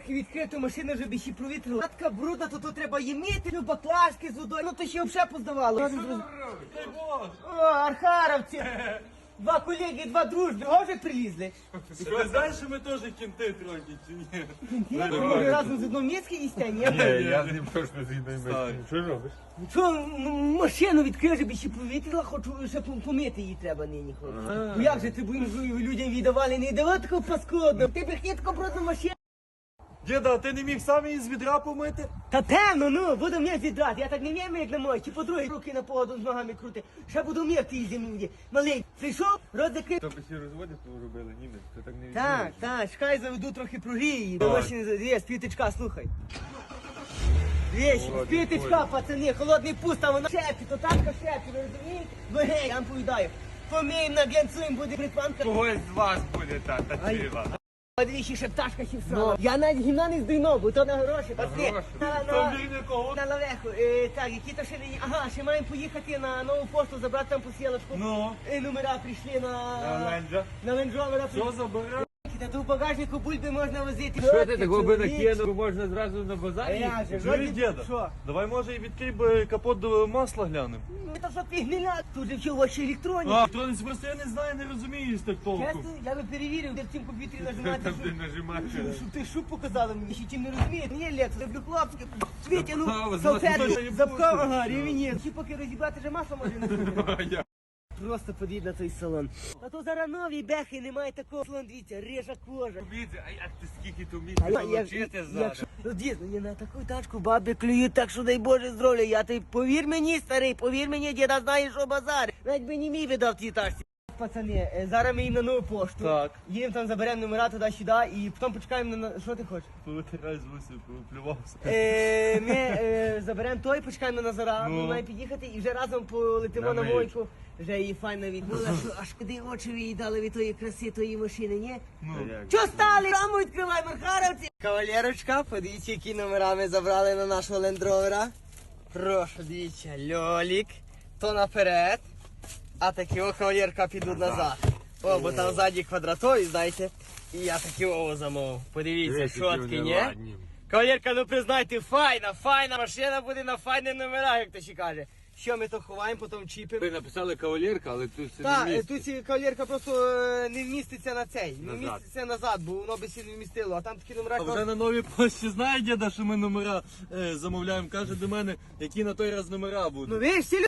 трохи відкрито, машина вже більше провітрила. Така брудна, то тут треба її мити, ну баклажки з водою, ну то ще взагалі поздавало. О, архаровці! Два колеги, два дружби, о, вже прилізли. Ти знаєш, що ми теж кінти трохи, чи ні? Ні, ви разом з одного міська їсте, ні? я з ним точно згідний. Так. Що робиш? Що, м- машину відкрив, щоб ще провітрила, хочу ще пом- помити її треба нині. хочу. Ну як же ти будемо людям віддавали, не давай такого паскудно. Ти б хитко просто машину. Діда, а ти не міг сам її з відра помити? Та темно, ну, буду м'яти відрати. Я так не вмію, як на мої. Чи по-друге, руки на погоду з ногами крути. Ще буду м'яти її землі. Малий, прийшов, рот закрив. То всі розводи поробили, ні, це так не Так, так, чекай, заведу трохи. До машини заведу, спіточка, слухай. Вещь, спіточка, пацани, холодний пуст, там вона шепі, то танка шепі, ви розумієте? Ну гей, я вам повідаю. Поміємо, наглянцуємо, буде бритванка. Когось з вас буде та, та Ай. ціла. Подивіться, ще пташка ще. Я навіть гімна не здійно, бо то на гроші. Пацани, гроші. на, Там на, вірне кого? на лавеху. Е, так, які то ще не... Ага, ще маємо поїхати на нову пошту, забрати там посілочку. Ну, Е, номера прийшли на... Ленджа. На Land Rover. що? Та тут в багажнику бульби можна возити. Що ти такого би чоловіче. накинув, можна зразу на А базарі? я же, Чуєш, вроді- діда? Що? Давай, може, і відкрий би капот до масла глянемо. Ну, Це що ти гниля? Тут же все ваші електроніки. А, то не просто я не знаю, не розумію з так толку. Чесно, я би перевірив, де в цьому комп'ютері нажимати. Там що- ти нажимаєш. що- Що ти шуб показала мені, ще чим не розумієте? Ні, Лекс, люблю хлопчики. Світя, ну, Запхав, салфетку, запхав. запхав, ага, рівень. Ще поки розібрати, вже масло може не буде. А я. Просто подійдь на той салон. А то зараз нові бехи, немає такого. Салон, дивіться, режа кожа. Дивіться, а як ти скільки А вмієш я- як- навчити якщо- зараз? Ну, дійсно, я на таку тачку баби клюють, так що дай Боже здоров'я. Я ти повір мені, старий, повір мені, діда знає, що базар. Навіть би не мій видав ті тачці. Пацани, е, зараз ми їм на нову пошту. Так. Їм там заберемо номера туди-сюди і потім почекаємо на... Що ти хочеш? Повитирай з вусів, плювався. Е, ми е, заберемо той, почекаємо на Назара, Ну. він має під'їхати і вже разом полетимо На на мийку. мойку. Вже її файно відбула, що аж куди очі віддали від тої краси тої машини, ні? Ну, Чо стали? Раму відкривай, Мархаровці! Кавалерочка, подивіться, які номера ми забрали на нашого лендровера. Прошу, дивіться, льолік, то наперед, а такі о, кавалерка підуть назад. О, бо там ззаді квадратові, знаєте, і я такі о замов. Подивіться, шотки, ні? Кавалерка, ну признайте, файна, файна машина буде на файних номерах, як то ще каже. Що ми то ховаємо, потім чіпимо. Ви написали кавалерка, але тут все Так, не місце. тут кавалерка просто е, не вміститься на цей, не Назад. вміститься назад, бо воно би ще не вмістило, а там такі номера. А вже на новій пошті знає діда, що ми номера е, замовляємо. Каже до мене, які на той раз номера Ну будуть. ви всі люди